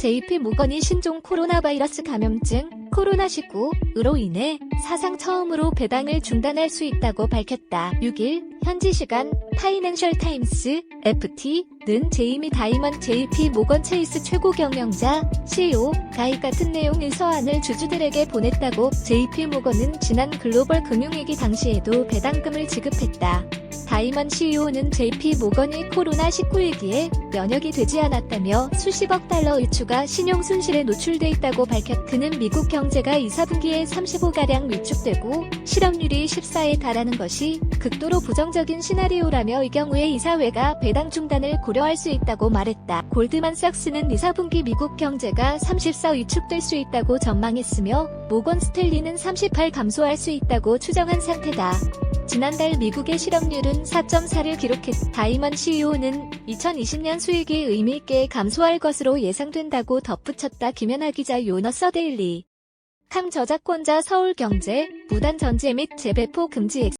JP 모건이 신종 코로나 바이러스 감염증 코로나19으로 인해 사상 처음으로 배당을 중단할 수 있다고 밝혔다. 6일 현지 시간 파이낸셜 타임스 FT는 제이미 다이먼 JP 모건 체이스 최고 경영자 CEO가 이 같은 내용의 서한을 주주들에게 보냈다고 JP 모건은 지난 글로벌 금융위기 당시에도 배당금을 지급했다. 다이먼 CEO는 JP 모건이 코로나19 위기에 면역이 되지 않았다며 수십억 달러 의 추가 신용 손실에 노출돼 있다고 밝혔. 그는 미국 경제가 2, 4분기에 35가량 위축되고 실업률이 14에 달하는 것이 극도로 부정적인 시나리오라며 이 경우에 이사회가 배당 중단을 고려할 수 있다고 말했다. 골드만삭스는 2, 4분기 미국 경제가 34 위축될 수 있다고 전망했으며 모건 스텔리는 38 감소할 수 있다고 추정한 상태다. 지난달 미국의 실업률은 4.4를 기록했. 다이먼 CEO는 2020년 수익이 의미있게 감소할 것으로 예상된다고 덧붙였다. 김연아 기자 요너 서데일리. 캄 저작권자 서울경제 무단 전제 및 재배포 금지